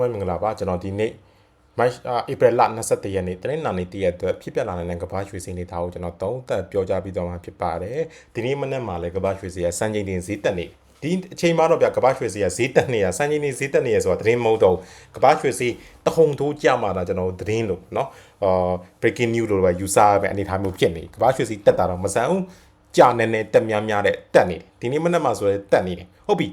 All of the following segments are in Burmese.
မင်္ဂလာပါကျွန်တော်ဒီနေ့ March ဧပြီလ21ရက်နေ့တနင်္လာနေ့တရက်အတွက်ဖြစ်ပျက်လာတဲ့ကမ္ဘာရွှေစင်းနေတာကိုကျွန်တော်သုံးသပ်ပြောကြားပြီးတော့မှာဖြစ်ပါတယ်ဒီနေ့မနေ့မှလည်းကမ္ဘာရွှေစင်းရစံချိန်တင်ဈေးတက်နေဒီအချိန်မှတော့ဗျကမ္ဘာရွှေစင်းရဈေးတက်နေရစံချိန်တင်ဈေးတက်နေရဆိုတာသတင်းမဟုတ်တော့ကမ္ဘာရွှေစင်းတဟုန်ထိုးကြမှာတာကျွန်တော်သတင်းလို့เนาะအာ breaking news လို့ပဲယူဆပဲအနေထားမျိုးဖြစ်နေကမ္ဘာရွှေစင်းတက်တာတော့မဆန်ဘူးကြာနေနေတက်များများတဲ့တက်နေတယ်ဒီနေ့မနေ့မှဆိုရင်တက်နေတယ်ဟုတ်ပြီ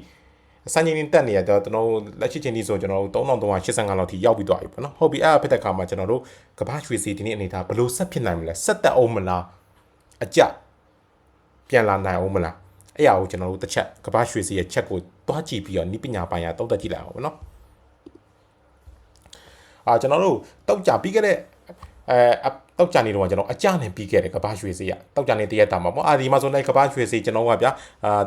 စံချိန်တင်တက်နေရတော့ကျွန်တော်လက်ရှိချိန်ဒီဆိုကျွန်တော်3385လောက်ထိရောက်ပြီးသွားပြီပေါ့နော်ဟုတ်ပြီအဲ့အဖြစ်တဲ့ခါမှာကျွန်တော်တို့ကမ္ဘာရွှေစီဒီနေ့အနေထားဘလို့ဆက်ဖြစ်နိုင်မလဲဆက်တက်အောင်မလားအကြပြန်လာနိုင်အောင်မလားအဲ့ရကိုကျွန်တော်တို့တစ်ချက်ကမ္ဘာရွှေစီရဲ့ချက်ကိုတွားကြည့်ပြီးတော့ဤပညာပိုင်းရတောက်တက်ကြည့်လိုက်အောင်ပေါ့နော်အာကျွန်တော်တို့တောက်ကြပြီးခဲ့တဲ့အဲတောက်ကြနေတော့ကျွန်တော်အကြနဲ့ပြီးခဲ့တယ်ကမ္ဘာရွှေစီကတောက်ကြနေတရက်တာမှာပေါ့အာဒီမှာဆိုလည်းကမ္ဘာရွှေစီကျွန်တော်ကဗျာအာ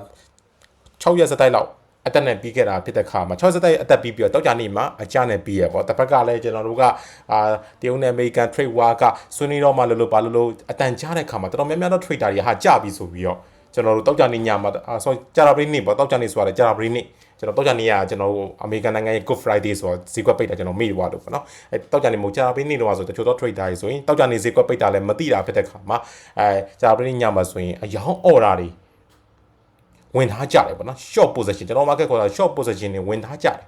6ရက်စတိုက်လောက် အသက်နဲ့ပြီးခဲ့တာဖြစ်တဲ့ခါမှာ60တိုက်အသက်ပြီးပြီးတော့တောက်ကြနေမှာအကြနဲ့ပြီးရပေါ့တစ်ဖက်ကလည်းကျွန်တော်တို့ကအာတရုတ်နဲ့အမေရိကန် trade war ကဆွေးနွေးတော့မှလို့လို့ဘာလို့လို့အတန်ကြားတဲ့ခါမှာတော်တော်များများသော trader တွေဟာကြပြီဆိုပြီးတော့ကျွန်တော်တို့တောက်ကြနေညမှာအာဆိုကြာတာပရိနေ့ပေါ့တောက်ကြနေဆိုတာကြာတာပရိနေ့ကျွန်တော်တောက်ကြနေရကျွန်တော်တို့အမေရိကန်နိုင်ငံရဲ့ Good Friday ဆိုတော့ဈေးကွက်ပိတ်တာကျွန်တော်မေ့သွားလို့ပေါ့နော်အဲတောက်ကြနေမို့ကြာတာပရိနေ့တော့ဆိုတချို့သော trader တွေဆိုရင်တောက်ကြနေဈေးကွက်ပိတ်တာလည်းမသိတာဖြစ်တဲ့ခါမှာအဲကြာတာပရိနေ့ညမှာဆိုရင်အယောင်း order တွေ ဝင်ထားကြတယ်ပေါ့နော် short position ကျွန်တော် market ခေါ်တာ short position တွေဝင်ထားကြတယ်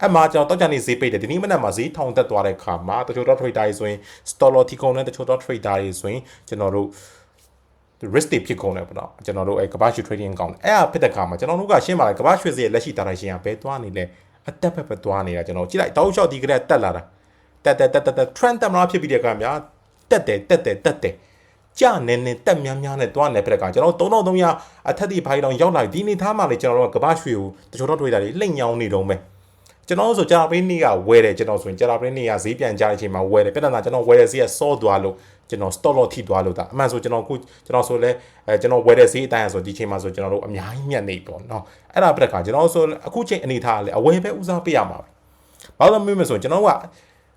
အဲ့မှာကျွန်တော်တောက်ကြနေဈေးပိတ်တယ်ဒီနေ့မနက်မှာဈေးထောင်တက်သွားတဲ့ခါမှာတချို့တော့ trader တွေဆိုရင် stop loss ထိကုန်တဲ့တချို့တော့ trader တွေဆိုရင်ကျွန်တော်တို့ risk တွေဖြစ်ကုန်တယ်ပေါ့နော်ကျွန်တော်တို့အဲကမ္ဘာရွှေ trading ကောင်းတယ်အဲ့အဖြစ်တဲ့ခါမှာကျွန်တော်တို့ကရှင်းပါလားကမ္ဘာရွှေစီရဲ့လက်ရှိတာတိုင်းရှင်ကဘဲသွားနေလဲအတက်ဖက်ဖက်သွားနေတာကျွန်တော်ကြည့်လိုက်တောက်လျှောက်ဒီကရက်တက်လာတာတက်တက်တက်တက် trend တက်မလားဖြစ်ပြီးတဲ့ခါများတက်တယ်တက်တယ်တက်တယ် ကြနေနေတက်များများနဲ့တွားနေပြတဲ့ကကျွန်တော်3300အထက်ဒီဘိုင်းတောင်ရောက်လာဒီနေသားမှလေကျွန်တော်တို့ကကမ္ဘာရွှေကိုတချို့တော့တွေးတာတွေလှိမ့်ညောင်းနေတော့မယ်ကျွန်တော်ဆိုကြာပင်းနေ့ကဝဲတယ်ကျွန်တော်ဆိုရင်ကြာပင်းနေ့ကဈေးပြန်ကြတဲ့အချိန်မှာဝဲတယ်ပြဿနာကျွန်တော်ဝဲတဲ့ဈေးကစောသွားလို့ကျွန်တော် stop loss ထိသွားလို့ဒါအမှန်ဆိုကျွန်တော်ခုကျွန်တော်ဆိုလဲအဲကျွန်တော်ဝယ်တဲ့ဈေးအတိုင်းဆိုဒီချိန်မှာဆိုကျွန်တော်တို့အများကြီးမြတ်နေပေါ့နော်အဲ့ဒါပြတဲ့ခါကျွန်တော်ဆိုအခုချိန်အနေထားလဲအဝယ်ပဲဦးစားပေးရမှာပဲဘာလို့မေးမဆိုကျွန်တော်က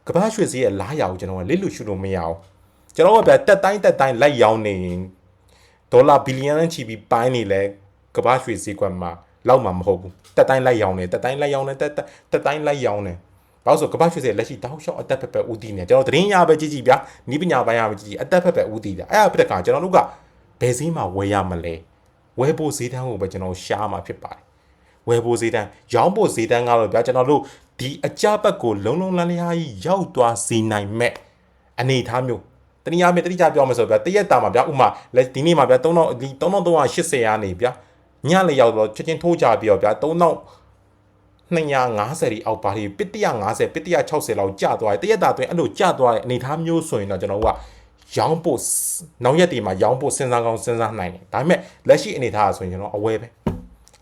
ကဘာရွှေဈေးရဲ့လားရအောင်ကျွန်တော်ကလစ်လို့ရှုလို့မရအောင် ကျွန်တော်ကဗျတက်တိုင်းတက်တိုင်းလိုက်ရောင်းနေဒေါ်လာဘီလီယံချီပြီးပိုင်းနေလဲကဘာရွှေဈေးကွက်မှာလောက်မှာမဟုတ်ဘူးတက်တိုင်းလိုက်ရောင်းနေတက်တိုင်းလိုက်ရောင်းနေတက်တက်တိုင်းလိုက်ရောင်းနေဘာလို့ဆိုကပတ်ရွှေစဲလက်ရှိတောက်လျှောက်အသက်ဖက်ဖက်ဦးတည်နေကျွန်တော်သတင်းရပဲကြည့်ကြည့်ဗျာနီးပညာပိုင်းရပဲကြည့်ကြည့်အသက်ဖက်ဖက်ဦးတည်တာအဲ့ဒါပြတဲ့ကကျွန်တော်တို့ကဘယ်ဈေးမှာဝယ်ရမလဲဝယ်ဖို့ဈေးတန်းကိုပဲကျွန်တော်ရှားမှာဖြစ်ပါတယ်ဝယ်ဖို့ဈေးတန်းရောင်းဖို့ဈေးတန်းကတော့ဗျာကျွန်တော်တို့ဒီအကြဘက်ကိုလုံလုံလန်းလန်းကြီးရောက်သွားစေနိုင်မဲ့အနေအထားမျိုး တနည်းအားဖြင့်တတိကျပြောမယ်ဆိုဗျာတရက်တာမှာဗျာဥမာလက်ဒီနေ့မှာဗျာ3000ဒီ3380ရာနေဗျာညလေရောက်တော့ချက်ချင်းထိုးကြပြီးတော့ဗျာ3000 250ရီအောက်ပါတီပစ်150ပစ်160လောက်ကျသွားတယ်တရက်တာတွင်အဲ့လိုကျသွားတဲ့အနေထားမျိုးဆိုရင်တော့ကျွန်တော်တို့ကရောင်းဖို့နောက်ရက်ဒီမှာရောင်းဖို့စဉ်းစားကောင်းစဉ်းစားနိုင်တယ်ဒါပေမဲ့လက်ရှိအနေထားဆိုရင်ကျွန်တော်အဝယ်ပဲ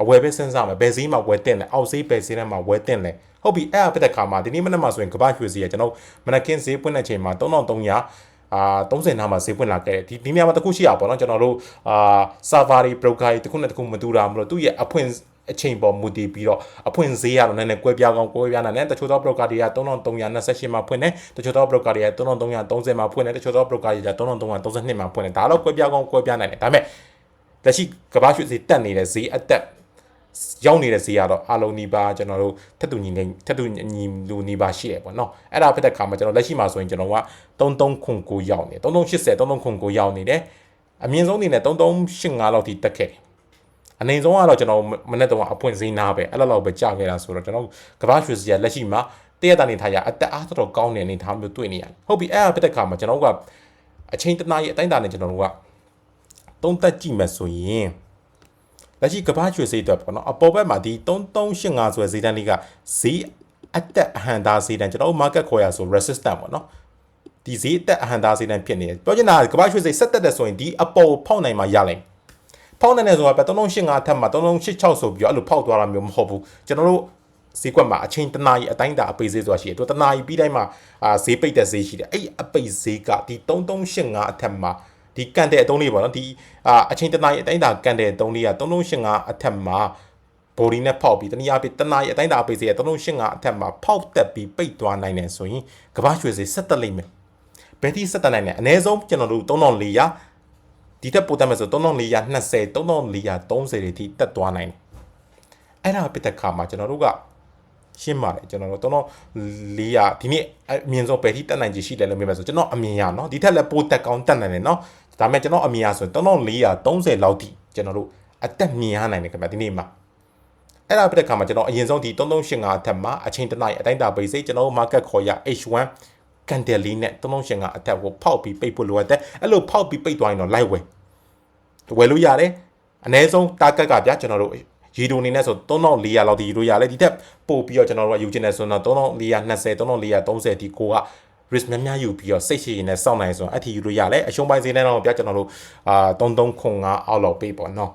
အဝယ်ပဲစဉ်းစားမယ်ဘယ်ဈေးမှာဝယ်တင်လဲအောက်ဈေးဘယ်ဈေးထဲမှာဝယ်တင်လဲဟုတ်ပြီအဲ့အဖြစ်တဲ့ခါမှာဒီနေ့မနက်မှာဆိုရင်ကမ္ဘာရွှေဈေးကကျွန်တော်မနက်ခင်းဈေးပွင့်တဲ့ချိန်မှာ3300 အာ30နားမှာဈေးပွင့်လာခဲ့တယ်ဒီဒီနေရာမှာတခုရှိရပါတော့ကျွန်တော်တို့အာ server တွေ broker တွေတခုနဲ့တခုမတူတာမလို့သူ့ရဲ့အဖွင့်အချိန်ပေါ်မူတည်ပြီးတော့အဖွင့်ဈေးကတော့နည်းနည်းကွဲပြားကောင်းကွဲပြားနိုင်တယ်တချို့သော broker တွေက3328မှာဖွင့်တယ်တချို့သော broker တွေက3330မှာဖွင့်တယ်တချို့သော broker တွေက3332မှာဖွင့်တယ်ဒါတော့ကွဲပြားကောင်းကွဲပြားနိုင်တယ်ဒါပေမဲ့လက်ရှိကမ္ဘာရွှေဈေးတက်နေတဲ့ဈေးအတက် ရောက်နေတဲ့ဈေးကတော့အလုံးနီးပါးကျွန်တော်တို့ထက်တူညီနေထက်တူညီလူနီးပါးရှိရပေါ့နော်အဲ့ဒါဖြစ်တဲ့ခါမှာကျွန်တော်လက်ရှိမှာဆိုရင်ကျွန်တော်က3309ရောက်နေ3380 3309ရောက်နေတယ်အမြင့်ဆုံးအနေနဲ့3385လောက်ထိတက်ခဲ့တယ်အနေဆုံးကတော့ကျွန်တော်မနေ့တုန်းကအပွင့်စင်းနာပဲအဲ့လိုလောက်ပဲကြာခဲ့တာဆိုတော့ကျွန်တော်ကမ္ဘာရွှေစရာလက်ရှိမှာတရက်တန်နေထားရအတက်အားတော်ကောင်းတဲ့အနေထားမျိုးတွေ့နေရတယ်ဟုတ်ပြီအဲ့အဖြစ်တဲ့ခါမှာကျွန်တော်ကအချိန်တနာရီအတိုင်းတာနဲ့ကျွန်တော်တို့ကသုံးသက်ကြည့်မယ်ဆိုရင် လက်ရှိကမ္ဘာရွှေစိတ်အတွက်ပေါ့နော်အပေါ်ဘက်မှာဒီ3385ဆိုတဲ့ဈေးတန်းလေးကဈေးအတက်အဟန်သားဈေးတန်းကျွန်တော်တို့ market ခေါ်ရဆို resistant ပေါ့နော်ဒီဈေးအတက်အဟန်သားဈေးတန်းဖြစ်နေတယ်ပြောချင်တာကမ္ဘာရွှေစိတ်ဆက်တက်တဲ့ဆိုရင်ဒီအပေါ်ဖောက်နိုင်မှာရလိမ့်မယ်ဖောက်နေတဲ့ဆိုတာပဲ3385ထက်မှာ3386ဆိုပြီးတော့အဲ့လိုဖောက်သွားတာမျိုးမဟုတ်ဘူးကျွန်တော်တို့ဈေးကွက်မှာအချိန်တနာရီအတိုင်းတာအပိတ်ဈေးဆိုတာရှိတယ်သူတနာရီပြီးတိုင်းမှာအာဈေးပိတ်တဲ့ဈေးရှိတယ်အဲ့အပိတ်ဈေးကဒီ3385အထက်မှာ ဒီကန်တဲ့အတုံးလေးပေါ့နော်ဒီအာအချိန်တနာရီအတိုင်းတာကန်တဲ့အတုံးလေးက3385အထက်မှာ body နဲ့ဖောက်ပြီးတနည်းအားဖြင့်တနာရီအတိုင်းတာအပိတ်ဈေးက3385အထက်မှာဖောက်တက်ပြီးပိတ်သွားနိုင်တယ်ဆိုရင်ကမ္ဘာရွှေဈေးဆက်တက်လိမ့်မယ်ဘယ်ထိဆက်တက်နိုင်လဲအနည်းဆုံးကျွန်တော်တို့3400ဒီတက်ပိုတက်မယ်ဆို3420 3430တွေထိတက်သွားနိုင်တယ်အဲ့ဒါပြတဲ့ခါမှာကျွန်တော်တို့ကရှင်းပါတယ်ကျွန်တော်တို့3400ဒီနေ့အမြင့်ဆုံးပဲထိတက်နိုင်ခြေရှိတယ်လို့မြင်မယ်ဆိုကျွန်တော်အမြင်ရနော်ဒီထက်လည်းပိုတက်ကောင်းတက်နိုင်တယ်နော် ဒါပေမဲ့ကျွန်တော်အမြင်ရဆိုရင်3430လောက်ထိကျွန်တော်တို့အသက်မြင်ရနိုင်တယ်ခင်ဗျဒီနေ့မှာအဲ့ဒါပြတဲ့ခါမှာကျွန်တော်အရင်ဆုံးဒီ3385အထက်မှာအချိန်တစ်နိုင်အတိုင်းတာပိတ်စိကျွန်တော် market ခေါ်ရ H1 ကန်တယ်လီနဲ့3385အထက်ကိုဖောက်ပြီးပိတ်ဖို့လိုအပ်တယ်အဲ့လိုဖောက်ပြီးပိတ်သွားရင်တော့ live ဝယ်ဝယ်လို့ရတယ်အနည်းဆုံး target ကဗျာကျွန်တော်တို့ရီဒိုအနေနဲ့ဆို3400လောက်ဒီရီဒိုရလဲဒီထက်ပို့ပြီးတော့ကျွန်တော်တို့ကယူချင်တယ်ဆိုတော့3420 3430ဒီကိုက risk များများယူပြီးတော့စိတ်ရှိရင်လည်းစောင့်နိုင်ဆိုတော့အထီယူလို့ရလဲအရှုံးပိုင်းဈေးနဲ့တော့ပြကျွန်တော်တို့အာ3305အောက်လောက်ပေးပေါ့နော်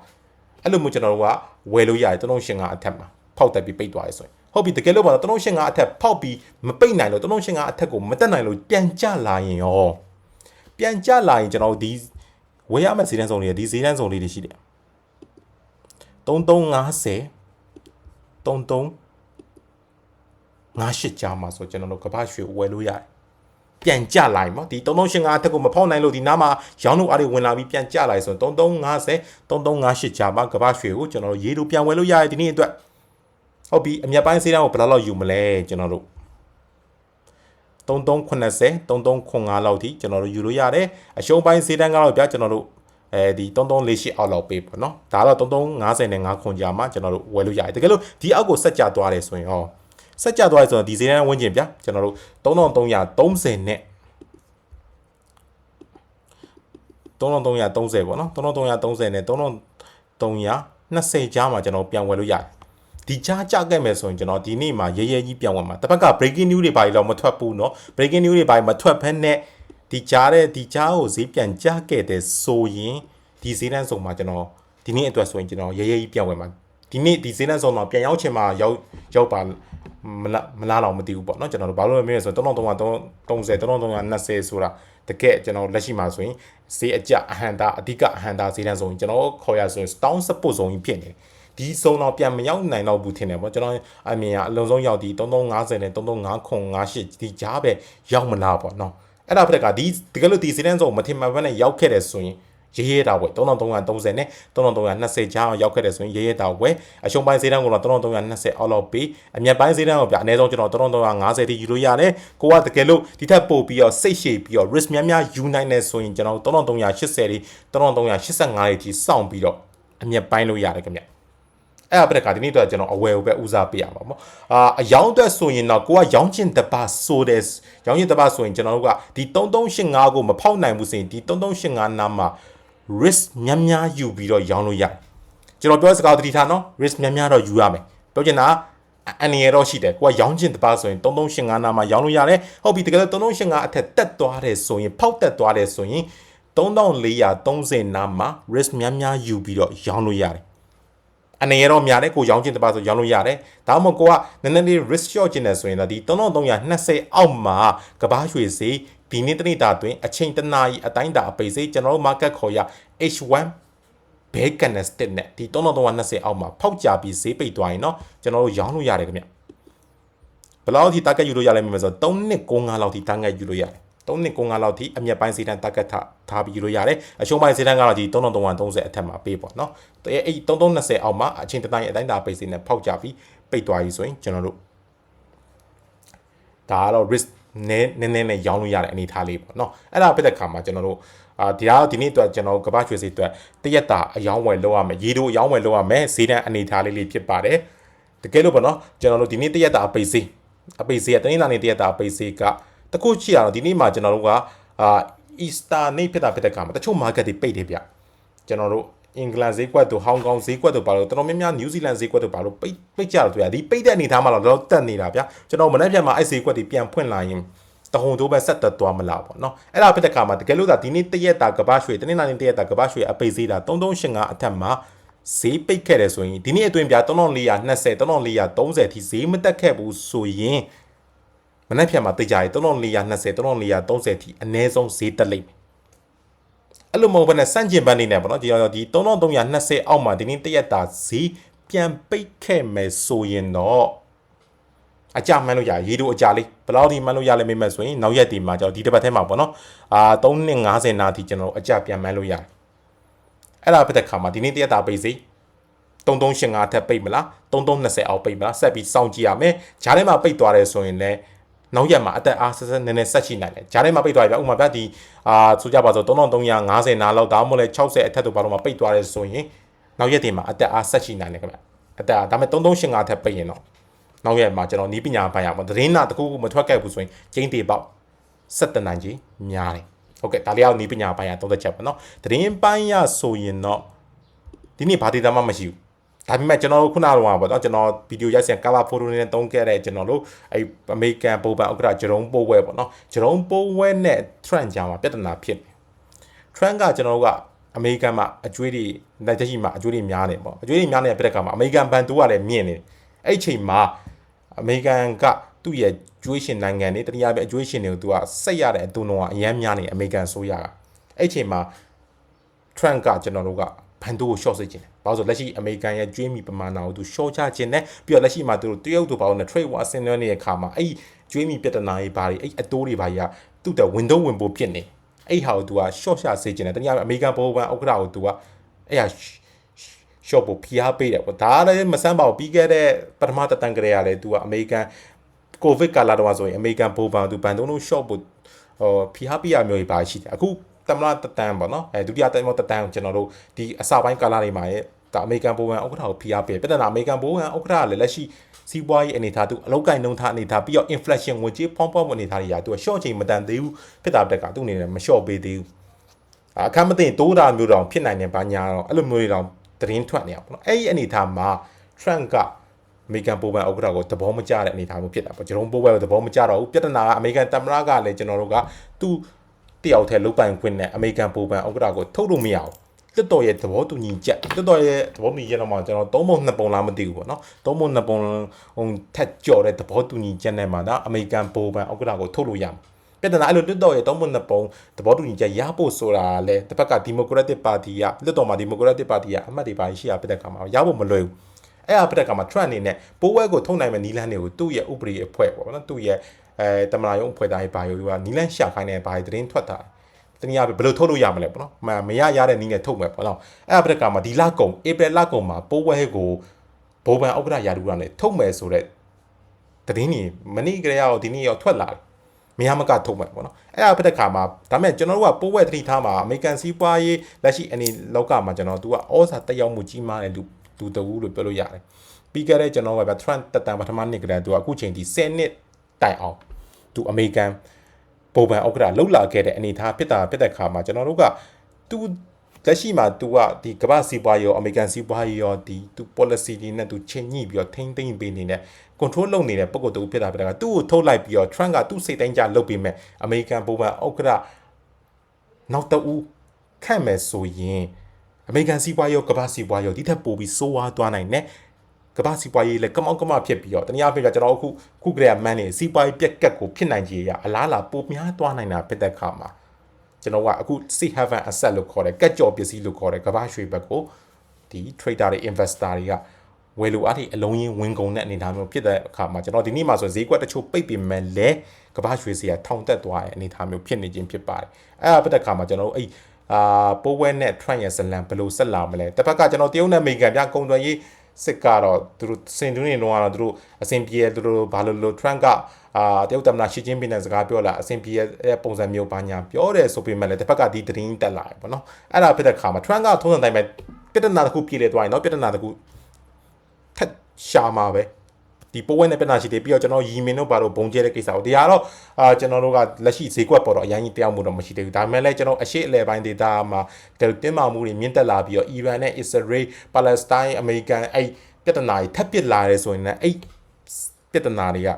အဲ့လိုမျိုးကျွန်တော်တို့ကဝယ်လို့ရတယ်3305အထက်မှာဖောက်တက်ပြီးပိတ်သွားရဲဆိုရင်ဟုတ်ပြီတကယ်လို့ပါတော့3305အထက်ဖောက်ပြီးမပိတ်နိုင်လို့3305အထက်ကိုမတက်နိုင်လို့ပြန်ကျလာရင်ရောပြန်ကျလာရင်ကျွန်တော်တို့ဒီဝယ်ရမယ့်ဈေးတန်းစုံတွေဒီဈေးတန်းစုံလေးတွေရှိတယ်3350 33 58ကြားမှာဆိုကျွန်တော်တို့ကပ္ပရွှေဝယ်လို့ရတယ် ပြန်ကြလာပြီပေါ့ဒီ3385အထက်ကိုမဖောက်နိုင်လို့ဒီနားမှာရောင်းလို့အားတွေဝင်လာပြီးပြန်ကြလာပြီဆိုရင်3350 3358ကြားမှာကပ္ပရွှေကိုကျွန်တော်တို့ရေးလို့ပြန်ဝယ်လို့ရတယ်ဒီနေ့အတွက်ဟုတ်ပြီအမြတ်ပိုင်းစေးတန်းကိုဘယ်လောက်လောက်ယူမလဲကျွန်တော်တို့3380 3395လောက်ထိကျွန်တော်တို့ယူလို့ရတယ်အရှုံးပိုင်းစေးတန်းကတော့ဗျာကျွန်တော်တို့အဲဒီ3348အောက်လောက်ပေးပေါ့နော်ဒါတော့3350နဲ့5ခွန်ကြာမှာကျွန်တော်တို့ဝယ်လို့ရတယ်တကယ်လို့ဒီအောက်ကိုဆက်ကြသွားတယ်ဆိုရင်ဟော ဆက်ကြသွားရဆိုတော့ဒီဈေးတန်းဝန်းကျင်ဗျာကျွန်တော်တို့3330နဲ့3330ပေါ့နော်3330နဲ့3320ကြားမှာကျွန်တော်ပြန်ဝယ်လို့ရတယ်ဒီကြားကြခဲ့မယ်ဆိုရင်ကျွန်တော်ဒီနေ့မှာရဲရဲကြီးပြန်ဝင်မှာတစ်ဖက်က breaking news တွေပါတော့မထွက်ဘူးเนาะ breaking news တွေပါမထွက်ဖက်နဲ့ဒီကြားတဲ့ဒီကြားကိုဈေးပြန်ကြခဲ့တဲ့ဆိုရင်ဒီဈေးတန်းဆုံးမှာကျွန်တော်ဒီနေ့အတွက်ဆိုရင်ကျွန်တော်ရဲရဲကြီးပြန်ဝင်မှာဒီနေ့ဒီဈေးတန်းဆုံးတော့ပြန်ရောက်ချင်မှာရောက်ရောက်ပါ မလားမလားတော့မသိဘူးပေါ့เนาะကျွန်တော်တို့ဘာလို့လဲမေးရဆိုတော့3330 3320ဆိုတာတကယ်ကျွန်တော်လက်ရှိမှာဆိုရင်ဈေးအကျအဟန်တာအဓိကအဟန်တာဈေးတန်းဆိုရင်ကျွန်တော်ခေါ်ရဆိုရင် down support ဇုံကြီးဖြစ်နေတယ်ဒီစုံတော့ပြန်မရောက်နိုင်တော့ဘူးထင်တယ်ပေါ့ကျွန်တော်အမြင်ကအလုံးစုံရောက်ဒီ3350နဲ့335958ဒီကြားပဲရောက်မလားပေါ့နော်အဲ့ဒါဖြစ်တဲ့ကဒီတကယ်လို့ဒီစီတန်းစုံမထင်မှတ်ဘဲနဲ့ရောက်ခဲ့တယ်ဆိုရင် ရေးရဲတာဝယ်3330နဲ့3320ကြားရောက်ခဲ့တယ်ဆိုရင်ရေးရဲတာဝယ်အရှုံးပိုင်းဈေးတန်းကတော့3320အောက်လောက်ပြီးအမြတ်ပိုင်းဈေးတန်းကိုပြအနည်းဆုံးကျွန်တော်3350တိယူလို့ရတယ်ကိုကတကယ်လို့ဒီထက်ပို့ပြီးတော့စိတ်ရှည်ပြီးတော့ risk များများယူနိုင်တယ်ဆိုရင်ကျွန်တော်3380တိ3385တိစောင့်ပြီးတော့အမြတ်ပိုင်းလို့ရတယ်ခင်ဗျအဲ့အပရကဒီနေ့တော့ကျွန်တော်အဝယ်ကိုပဲဦးစားပေးရမှာပေါ့အာအယောင်းအတွက်ဆိုရင်တော့ကိုကရောင်းချင်တပါဆိုတဲ့ရောင်းချင်တပါဆိုရင်ကျွန်တော်တို့ကဒီ3385ကိုမဖောက်နိုင်ဘူးဆိုရင်ဒီ3385နားမှာ risk များများယူပြီးတော့ရောင်းလို့ရတယ်ကျွန်တော်ပြောစကားတတိထားနော် risk များများတော့ယူရမယ်ပြောချင်တာအန်ရတော့ရှိတယ်ကိုကရောင်းချင်တပါဆိုရင်3385နားမှာရောင်းလို့ရတယ်ဟုတ်ပြီတကယ်လို့3385အထက်တက်သွားတယ်ဆိုရင်ဖောက်တက်သွားတယ်ဆိုရင်3430နားမှာ risk များများယူပြီးတော့ရောင်းလို့ရတယ်အနေရတော့များတယ်ကိုရောင်းချင်တပါဆိုရောင်းလို့ရတယ်ဒါမှမဟုတ်ကိုကနည်းနည်းလေး risk short ကျင်တယ်ဆိုရင်တော့ဒီ3320အောက်မှာကဘာရွှေစေး ဒီနေ့တနေ့တာတွင်အချိန်တနာရီအတိုင်းတာအပိတ်စေးကျွန်တော်တို့ market ခေါ်ရ H1 ဘဲကန်နစတစ်နဲ့ဒီ3320အောက်မှာဖောက်ကြပြီးဈေးပိတ်သွားရင်เนาะကျွန်တော်တို့ရောင်းလို့ရတယ်ခင်ဗျဘယ်လောက်ထိ target ယူလို့ရလဲမြင်မယ်ဆိုတော့3နှစ်9လောက်ထိ target ယူလို့ရတယ်3နှစ်9လောက်ထိအမြတ်ပိုင်းဈေးတန်း target ထားထားပြီးယူလို့ရတယ်အရှုံးပိုင်းဈေးတန်းကတော့ဒီ3330အထက်မှာပေးပေါ့เนาะအဲ့3320အောက်မှာအချိန်တိုင်းအတိုင်းတာပိတ်ဈေးနဲ့ဖောက်ကြပြီးပိတ်သွားပြီဆိုရင်ကျွန်တော်တို့ဒါကတော့ risk နည်းနည်းနည်းနဲ့ရောင်းလို့ရတဲ့အနေအထားလေးပေါ့နော်အဲ့ဒါပြတဲ့ခါမှာကျွန်တော်တို့အာဒီတော့ဒီနေ့အတွက်ကျွန်တော်ကပ္ပချွေစီအတွက်တရက်တာအယောင်းဝယ်လောက်ရမယ်ရေတို့အယောင်းဝယ်လောက်ရမယ်ဈေးတန်းအနေထားလေးလေးဖြစ်ပါတယ်တကယ်လို့ပေါ့နော်ကျွန်တော်တို့ဒီနေ့တရက်တာအပိတ်ဈေးအပိတ်ဈေးကတင်းလာနေတရက်တာအပိတ်ဈေးကတခုချီရတော့ဒီနေ့မှာကျွန်တော်တို့ကအာ Easter နေ့ဖြစ်တာဖြစ်တဲ့ခါမှာတချို့ market တွေပိတ်တယ်ဗျကျွန်တော်တို့ အင်္ဂလန်ဈေးကွက်တို့ဟောင်ကောင်ဈေးကွက်တို့ပါလို့တော်တော်များများနယူးဇီလန်ဈေးကွက်တို့ပါလို့ပိတ်ပိတ်ကြတော့တွေ့ရဒီပိတ်တဲ့အနေထားမှာတော့တက်နေတာဗျကျွန်တော်မနေ့ပြန်မှာအဲ့ဈေးကွက်တွေပြန်ဖွင့်လာရင်တဟုန်တိုးပဲဆက်တက်သွားမလားပေါ့နော်အဲ့ဒါဖြစ်တဲ့ခါမှာတကယ်လို့ဒါဒီနေ့တရက်တာကဘာရွှေတနေ့နာနေ့တရက်တာကဘာရွှေအပိတ်ဈေးတာ3385အထက်မှာဈေးပိတ်ခဲ့တယ်ဆိုရင်ဒီနေ့အတွင်းပြ3420 3430ထိဈေးမတက်ခဲ့ဘူးဆိုရင်မနေ့ပြန်မှာတိတ်ကြရ3420 3430ထိအနည်းဆုံးဈေးတက်လိမ့်မယ် အဲ့လိုမဟုတ်ဘဲနဲ့စန့်ကျင်ဘန်းနေနဲ့ပေါ့နော်ဒီဒီ3320အောက်မှာဒီနေ့တရက်တာဈေးပြန်ပိတ်ခဲ့မယ်ဆိုရင်တော့အကြမှန်းလို့ရရေတို့အကြလေးဘယ်လောက်ဒီမှန်းလို့ရလဲမေးမှဆိုရင်နောက်ရက်ဒီမှာကျွန်တော်ဒီတစ်ပတ်ထဲမှာပေါ့နော်အာ3နှစ်50နာတီကျွန်တော်အကြပြန်မှန်းလို့ရတယ်အဲ့ဒါဖြစ်တဲ့ခါမှာဒီနေ့တရက်တာပိတ်စီ3385ထက်ပိတ်မလား3320အောက်ပိတ်မလားဆက်ပြီးစောင့်ကြည့်ရမယ်ဂျားထဲမှာပိတ်သွားတယ်ဆိုရင်လည်း နောက်ရက်မှာအသက်အားဆက်ဆက်နည်းနည်းဆက်ရှိနိုင်တယ်ဂျားထဲမှာပိတ်သွားပြီဗျဥပမာဗျဒီအာဆိုကြပါစို့3350နားလောက်ဒါမှမဟုတ်လဲ60အထက်တို့ဘာလို့မှပိတ်သွားတယ်ဆိုရင်နောက်ရက်တွေမှာအသက်အားဆက်ရှိနိုင်တယ်ခင်ဗျအသက်အားဒါပေမဲ့3385ထက်ပိတ်ရင်တော့နောက်ရက်မှာကျွန်တော်နီးပညာပိုင်းရမှာသတင်းနာတစ်ခုခုမထွက်ခဲ့ဘူးဆိုရင်ကျင်းတေပေါက်ဆက်တနိုင်ကြီးများတယ်ဟုတ်ကဲ့ဒါလေးအောင်နီးပညာပိုင်းရသုံးသက်ချက်ပါเนาะသတင်းပိုင်းရဆိုရင်တော့ဒီနေ့ဘာဒေတာမှမရှိဘူး ဒါပေမဲ့ကျွန်တော်တို့ခုနကတော့ပေါ့နော်ကျွန်တော်ဗီဒီယိုရိုက်ဆင် cover photo နဲ့တုံးခဲ့တဲ့ကျွန်တော်တို့အဲအမေရိကန်ပုံပန်ဥက္ကဋ္ဌဂျေရုံးပိုးဝဲပေါ့နော်ဂျေရုံးပိုးဝဲနဲ့ trend ကြားမှာပြဿနာဖြစ်နေ trend ကကျွန်တော်တို့ကအမေရိကန်မှာအကျွေးတွေလက်ရှိမှာအကျွေးတွေများနေပေါ့အကျွေးတွေများနေတဲ့ပြတဲ့ခါမှာအမေရိကန်ဘန်တူကလည်းမြင့်နေတယ်အဲ့ဒီချိန်မှာအမေရိကန်ကသူ့ရဲ့ကျွေးရှင်နိုင်ငံတွေတတိယပြအကျွေးရှင်တွေကိုသူကစိတ်ရတဲ့အတူလုံးကအရန်များနေအမေရိကန်ဆိုရကအဲ့ဒီချိန်မှာ trend ကကျွန်တော်တို့ကဘန်ဒိုကို short စစ်ခြင်းတယ်။ ဘာလို့ဆိုလက်ရှိအမေရိကန်ရဲ့ကျွေးမီပမာဏကိုသူ short ချခြင်းနဲ့ပြီးတော့လက်ရှိမှာသူတို့တရုတ်တို့ဘာလို့လဲ trade war ဆင်းနွှဲနေတဲ့ခါမှာအဲ့ဒီကျွေးမီပြဿနာတွေဘာတွေအဲ့အတိုးတွေဘာကြီးကသူ့တဲ့ window ဝင်ဖို့ဖြစ်နေ။အဲ့ဟာကိုသူက short ချစေခြင်းတယ်။တနည်းအားဖြင့်အမေရိကန်ဘိုးဘန်ဥက္ကဋ္ဌကိုသူကအဲ့ဟာ short ဖို့ဖိအားပေးတယ်ပေါ့။ဒါလည်းမဆန်းပါဘူးပြီးခဲ့တဲ့ပထမတတန်ကလေးကလည်းသူကအမေရိကန်ကိုဗစ်ကာလတော့ဆိုရင်အမေရိကန်ဘိုးဘန်သူဘန်တုံးလို့ short ဖို့ဟိုဖိအားပေးရမျိုးတွေပါရှိတယ်။အခု တမလာတတန်ပေါ့နော်အဲဒုတိယတမတတန်ကိုကျွန်တော်တို့ဒီအစပိုင်းကာလတွေမှာရဲ့ဒါအမေရိကန်ဘိုးဘန်ဥက္ကဋ္ဌကိုဖိအားပေးပြဿနာအမေရိကန်ဘိုးဘန်ဥက္ကဋ္ဌကလည်းလက်ရှိစီးပွားရေးအနေထားသူအလောက်ကင်နှုန်းထားအနေထားပြီးတော့ inflation ငွေကြေးဖောင်းဖောင်းမှုအနေထားတွေကသူက short ချိန်မတန်သေးဘူးဖြစ်တာတက်ကသူ့အနေနဲ့မ short ပေးသေးဘူးအခါမသိတိုးတာမျိုးတောင်ဖြစ်နိုင်တယ်ဘာညာတော့အဲ့လိုမျိုးတွေတောင်သတင်းထွက်နေအောင်ပေါ့နော်အဲ့ဒီအနေထားမှာ Trump ကအမေရိကန်ပိုးပန်ဥက္ကဋ္ဌကိုသဘောမကျတဲ့အနေအထားမျိုးဖြစ်တာပေါ့ဂျေရုံပိုးပန်ကိုသဘောမကျတော့ဘူးပြဿနာကအမေရိကန်တမရကလည်းကျွန်တော်တို့ကသူ့ တယောက်တည်းလုတ်ပိုင်ခွင့်နဲ့အမေရိကန်ပိုးပန်ဥက္ကဋ္ဌကိုထုတ်လို့မရဘူးတက်တော်ရဲ့သဘောတူညီချက်တက်တော်ရဲ့သဘောတူညီချက်တော့မှကျွန်တော်သုံးပုံနှစ်ပုံလားမသိဘူးပေါ့နော်သုံးပုံနှစ်ပုံဟိုထက်ကြော်တဲ့သဘောတူညီချက်နဲ့မှဒါအမေရိကန်ပိုးပန်ဥက္ကဋ္ဌကိုထုတ်လို့ရမှာပြဿနာအဲ့လိုတွတ်တော်ရဲ့သုံးပုံနှစ်ပုံသဘောတူညီချက်ရဖို့ဆိုတာလဲတစ်ဖက်ကဒီမိုကရက်တစ်ပါတီကလွတ်တော်မှာဒီမိုကရက်တစ်ပါတီကအမတ်တွေပါရှိရပြတဲ့ခါမှာရဖို့မလွယ်ဘူး အဲ့အပတက်ကမှာ Trump အနေနဲ့ပိုးဝဲကိုထုံနိုင်မဲ့နီလန်းတွေကိုသူ့ရဲ့ဥပဒေအဖွဲ့ပေါ့နော်သူ့ရဲ့အဲတမလာယုံအဖွဲ့သားတွေပါယူကနီလန်းရှာခိုင်းနေဘာတွေသတင်းထွက်တာတနည်းအားဖြင့်ဘယ်လိုထုတ်လို့ရမလဲပေါ့နော်မမရရတဲ့နီးနဲ့ထုတ်မယ်ပေါ့နော်အဲ့အပတက်ကမှာဒီလကုံဧပြီလကုံမှာပိုးဝဲကိုဘိုးဘန်ဥက္ကဋ္ဌယာဒူကလည်းထုတ်မယ်ဆိုတော့သတင်းကြီးမနေ့ကလေးရောက်ဒီနေ့ရောက်ထွက်လာတယ်မရမကထုတ်မယ်ပေါ့နော်အဲ့အပတက်ကမှာဒါမဲ့ကျွန်တော်တို့ကပိုးဝဲသတိထားမှာအမေရိကန်စီးပွားရေးလက်ရှိအနေလောကမှာကျွန်တော်တို့ကဩဇာတက်ရောက်မှုကြီးမားတဲ့လူ သူတူလို့ပြောလို့ရတယ်ပြီးခဲ့တဲ့ကျွန်တော်ကဗျ Trump တက်တန်ပထမနှစ်ကတည်းကသူအခုချိန်ဒီ10နှစ်တိုင်အောင်သူအမေရိကန်ပုံပန်ဥက္ကဋ္ဌလှုပ်လာခဲ့တဲ့အနေအထားဖြစ်တာဖြစ်တဲ့ခါမှာကျွန်တော်တို့ကသူလက်ရှိမှာ तू ကဒီကမ္ဘာစီးပွားရေးရောအမေရိကန်စီးပွားရေးရောဒီ तू policy တွေနဲ့ तू ချိန်ညှိပြီးတော့ထိမ့်သိမ့်ပေးနေတဲ့ control လုပ်နေတဲ့ပုံကိုတူဖြစ်တာဖြစ်တာကသူ့ကိုထုတ်လိုက်ပြီးတော့ Trump ကသူ့စိတ်တိုင်းကြလုပ်ပြီးမဲ့အမေရိကန်ပုံပန်ဥက္ကဋ္ဌနောက်တူခန့်မယ်ဆိုရင် အမေရိကန်စီးပွားရေးရောကမ္ဘာစီးပွားရေးရောဒီထက်ပိုပြီးစိုးဝါးသွားနိုင်တယ်ကမ္ဘာစီးပွားရေးလည်းကမောက်ကမဖြစ်ပြီးတော့တနည်းအားဖြင့်ကျွန်တော်အခုခုကလေးကမန်းနေစီးပွားရေးပြက်ကတ်ကိုဖြစ်နိုင်ကြီးရအလားလာပိုများသွားနိုင်တာဖြစ်တဲ့ခါမှာကျွန်တော်ကအခု safe haven asset လို့ခေါ်တယ်ကတ်ကြော်ပစ္စည်းလို့ခေါ်တယ်ကမ္ဘာရွှေဘက်ကိုဒီ trader တွေ investor တွေကဝယ်လိုအားတွေအလုံးရင်းဝင်ကုန်တဲ့အနေအထားမျိုးဖြစ်တဲ့အခါမှာကျွန်တော်ဒီနေ့မှာဆိုဈေးကွက်တချို့ပိတ်ပင်မဲ့လဲကမ္ဘာရွှေစီကထောင်တက်သွားတဲ့အနေအထားမျိုးဖြစ်နေခြင်းဖြစ်ပါတယ်အဲ့ဒါဖြစ်တဲ့အခါမှာကျွန်တော်တို့အဲ့ အာပိုးဝဲနဲ့ Trump ရဲ့ဇလံဘယ်လိုဆက်လာမလဲတစ်ဖက်ကကျွန်တော်တရုတ်နဲ့အမေရိကန်ပြကုန်သွယ်ရေးစစ်ကတော့သူတို့စင်တူးနေတော့ကတော့သူတို့အဆင်ပြေသူတို့ဘာလို့လို့ Trump ကအာတရုတ်သမ္မတရှီကျင်းပင်းတဲ့စကားပြောလာအဆင်ပြေတဲ့ပုံစံမျိုးပါညာပြောတယ်ဆိုပေမဲ့လည်းတစ်ဖက်ကဒီသတင်းတက်လာတယ်ပေါ့နော်အဲ့ဒါဖြစ်တဲ့ခါမှာ Trump ကထုံးစံတိုင်းပဲပြဿနာတစ်ခုပြေလေသွားရင်တော့ပြဿနာတစ်ခုထက်ရှာမှာပဲ ဒီပိုးဝဲနဲ့ပြဿနာရှိတယ်ပြီးတော့ကျွန်တော်ရီမင်တို့ဘာလို့ဘုံကျဲတဲ့ကိစ္စကိုတရားတော့အာကျွန်တော်တို့ကလက်ရှိဈေးကွက်ပေါ်တော့အရင်ကြီးတရားမှုတော့မရှိသေးဘူးဒါပေမဲ့လည်းကျွန်တော်အရှိအလဲပိုင်းဒေတာမှာတင်မာမှုတွေမြင့်တက်လာပြီးတော့အီရန်နဲ့အစ္စရေးပါလက်စတိုင်းအမေရိကန်အဲ့ပြဿနာတွေထပ်ပစ်လာရဲဆိုရင်လည်းအဲ့ပြဿနာတွေက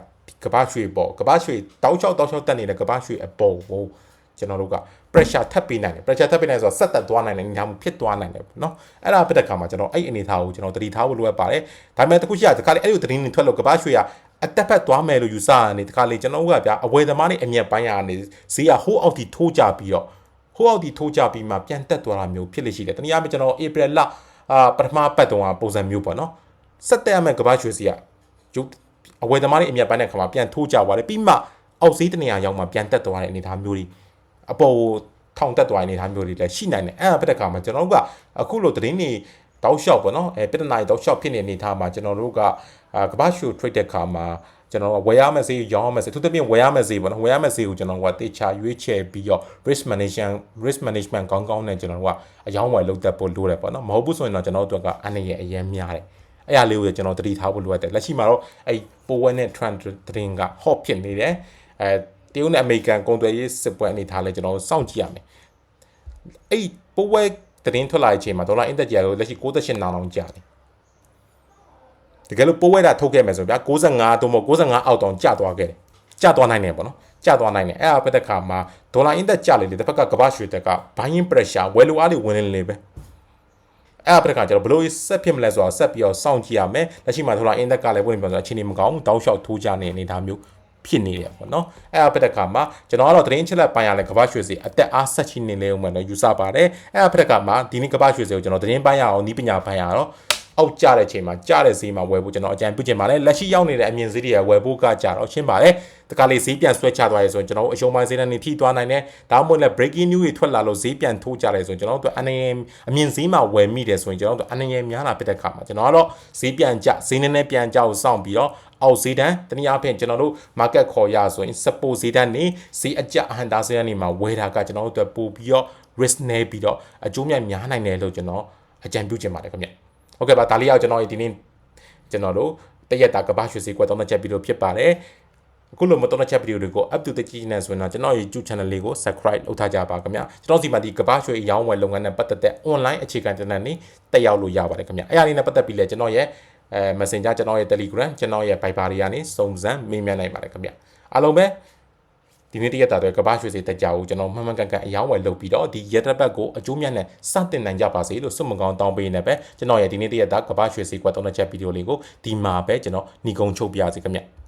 ကဘာရွှေပေါ်ကဘာရွှေတောက်ချောက်တောက်ချောက်တက်နေတဲ့ကဘာရွှေအပေါ်ကို ကျွန်တော်တို့က pressure ထပ်ပေးနိုင်တယ် pressure ထပ်ပေးနိုင်ဆိုတော့ဆက်သက်သွားနိုင်တယ်အနေထားမှုဖြစ်သွားနိုင်တယ်ပေါ့နော်အဲ့ဒါဖြစ်တဲ့ခါမှာကျွန်တော်အဲ့အနေထားကိုကျွန်တော်တတိထားဖို့လိုအပ်ပါတယ်ဒါပေမဲ့တခုရှိရတခါလေအဲ့လိုသတင်းတွေထွက်လို့ကဘာရွှေကအတက်ဖက်သွားမယ်လို့ယူဆရနေတခါလေကျွန်တော်ကဗျာအဝယ်သမားတွေအမျက်ပိုင်းရနေဈေးကဟိုးအောက်ထိထိုးကြပြီးတော့ဟိုးအောက်ထိထိုးကြပြီးမှပြန်တက်သွားတာမျိုးဖြစ်လိမ့်ရှိတယ်တနည်းအားဖြင့်ကျွန်တော်ဧပြီလအာပထမပတ်တုန်းကပုံစံမျိုးပေါ့နော်ဆက်တက်ရမယ့်ကဘာရွှေစီကအဝယ်သမားတွေအမျက်ပိုင်းတဲ့ခါမှာပြန်ထိုးကြသွားတယ်ပြီးမှအောက်ဈေးတနေရာရောက်မှပြန်တက်သွားတဲ့အနေအထားမျိုးတွေ အပေါ်ထောင်တက်သွားတဲ့အနေအထားမျိုးတွေလည်းရှိနိုင်တယ်အဲ့ဒါဖြစ်တဲ့ခါမှာကျွန်တော်တို့ကအခုလိုသတင်းတွေတောက်လျှောက်ပေါ့နော်အဲပြဿနာတွေတောက်လျှောက်ဖြစ်နေအနေထားမှာကျွန်တော်တို့ကအာကမ္ဘာ့ရွှေ trade တဲ့ခါမှာကျွန်တော်ကဝယ်ရမယ့်ဈေးရောင်းရမယ့်ဈေးသူတစ်ပြင်ဝယ်ရမယ့်ဈေးပေါ့နော်ဝယ်ရမယ့်ဈေးကိုကျွန်တော်ကတေချာရွေးချယ်ပြီးတော့ risk management risk management ကောင်းကောင်းနဲ့ကျွန်တော်တို့ကအယောင်းဝယ်လုပ်တတ်ဖို့လိုတယ်ပေါ့နော်မဟုတ်ဘူးဆိုရင်တော့ကျွန်တော်တို့ကအနည်းရအရင်များတယ်အဲ့အရာလေးကိုကျွန်တော်တတိထားဖို့လိုအပ်တယ်လက်ရှိမှာတော့အဲ့ပိုဝဲနဲ့ trend သတင်းက hot ဖြစ်နေတယ်အဲ တရုတ်နဲ့အမေရိကန်ကုန်သွယ်ရေးစစ်ပွဲအနေထားလဲကျွန်တော်တို့စောင့်ကြည့်ရမယ်အဲ့ပိုဝဲသတင်းထွက်လာတဲ့အချိန်မှာဒေါ်လာအင်တက်ကြီးကတော့လက်ရှိ68နာအောင်ကျတယ်တကယ်လို့ပိုးဝဲတာထုတ်ခဲ့မယ်ဆိုဗျာ65သို့မဟုတ်65အောက်တောင်ကျသွားခဲ့တယ်ကျသွားနိုင်တယ်ပေါ့နော်ကျသွားနိုင်တယ်အဲ့အပတ်သက်ခါမှာဒေါ်လာအင်တက်ကျလေလေတစ်ဖက်ကကမ္ဘာရွှေတက်က buying pressure ဝယ်လိုအားတွေဝင်နေလေပဲအဲ့အပတ်ကကျတော့ဘလို့ဆက်ဖြစ်မလဲဆိုတော့ဆက်ပြီးတော့စောင့်ကြည့်ရမယ်လက်ရှိမှာဒေါ်လာအင်တက်ကလည်းဝင်ပြောဆိုတော့အချိန်ကြီးမကောင်းတောင်းလျှောက်ထိုးကြနေအနေထားမျိုး ဖြစ်နေတယ်ပေါ့နော်အဲ့အဖက်တစ်ခါမှာကျွန်တော်ကတော့သတင်းချက်လက်ပိုင်းရလဲကမ္ဘာရွှေစီအသက်အားဆက်ချနေလေဦးမယ်နော်ယူဆပါတယ်အဲ့အဖက်တစ်ခါမှာဒီနေ့ကမ္ဘာရွှေစီကိုကျွန်တော်သတင်းပိုင်းရအောင်ဤပညာပိုင်းရတော့အောက်ကျတဲ့ချိန်မှာကျတဲ့ဈေးမှာဝယ်ဖို့ကျွန်တော်အကြံပြုချင်ပါတယ်လက်ရှိရောက်နေတဲ့အမြင်ဈေးတွေကဝယ်ဖို့ကကြတော့ရှင်းပါတယ်တခါလေဈေးပြန်ဆွဲချသွားရဲဆိုရင်ကျွန်တော်အရှုံးပိုင်းဈေးနဲ့နေထိသွားနိုင်တယ်ဒါမှမဟုတ်လည်း breaking news တွေထွက်လာလို့ဈေးပြန်ထိုးကြတယ်ဆိုရင်ကျွန်တော်တို့အနေအမြင်ဈေးမှာဝယ်မိတယ်ဆိုရင်ကျွန်တော်တို့အနေငယ်များလာဖြစ်တဲ့ခါမှာကျွန်တော်ကတော့ဈေးပြန်ကျဈေးနည်းနည်းပြန်ကျကိုစောင့်ပြီးတော့ အောက်ဈေးတန်းတနည်းအားဖြင့်ကျွန်တော်တို့ market ခေါ်ရဆိုရင် support ဈေးတန်းနေဈေးအကျအဟန်တာဈေးတန်းနေမှာဝယ်တာကကျွန်တော်တို့အတွက်ပို့ပြီးတော့ risk နေပြီးတော့အကျိုးမြတ်များနိုင်တယ်လို့ကျွန်တော်အကြံပြုချင်ပါတယ်ခင်ဗျဟုတ်ကဲ့ပါဒါလေးရောက်ကျွန်တော်ဒီနေ့ကျွန်တော်တို့တရက်တာကဘာရွှေစီကွက်တော့ချက်ပြီးလို့ဖြစ်ပါတယ်အခုလိုမတော်တဲ့ချက်ဗီဒီယိုတွေကို up to date ကြည့်နေဆိုရင်တော့ကျွန်တော်ရဲ့ YouTube channel လေးကို subscribe လုပ်ထားကြပါခင်ဗျာကျွန်တော်စီမှာဒီကဘာရွှေအရောင်းဝယ်လုပ်ငန်းနဲ့ပတ်သက်တဲ့ online အခြေခံတင်နန်းနေတက်ရောက်လို့ရပါတယ်ခင်ဗျာအဲ့အရာလေးနဲ့ပတ်သက်ပြီးလဲကျွန်တော်ရဲ့ အဲ Messenger ကျွန်တော်ရဲ့ Telegram ကျွန်တော်ရဲ့ Viber တွေကနေစုံစမ်းမေးမြန်းနိုင်ပါတယ်ခင်ဗျအားလုံးပဲဒီနေ့တရက်တာတော့ကဘာရွှေစေတက်ကြအောင်ကျွန်တော်မှန်မှန်ကန်ကန်အယောင်းဝယ်လုပ်ပြီးတော့ဒီရက်တစ်ပတ်ကိုအကျိုးမြတ်နဲ့စတင်နိုင်ကြပါစေလို့စွတ်မကောင်းတောင်းပေးနေပဲကျွန်တော်ရဲ့ဒီနေ့တရက်တာကဘာရွှေစေကွက်သုံးတဲ့ချက်ဗီဒီယိုလေးကိုဒီမှာပဲကျွန်တော်ညီကုံချုပ်ပြစီခင်ဗျ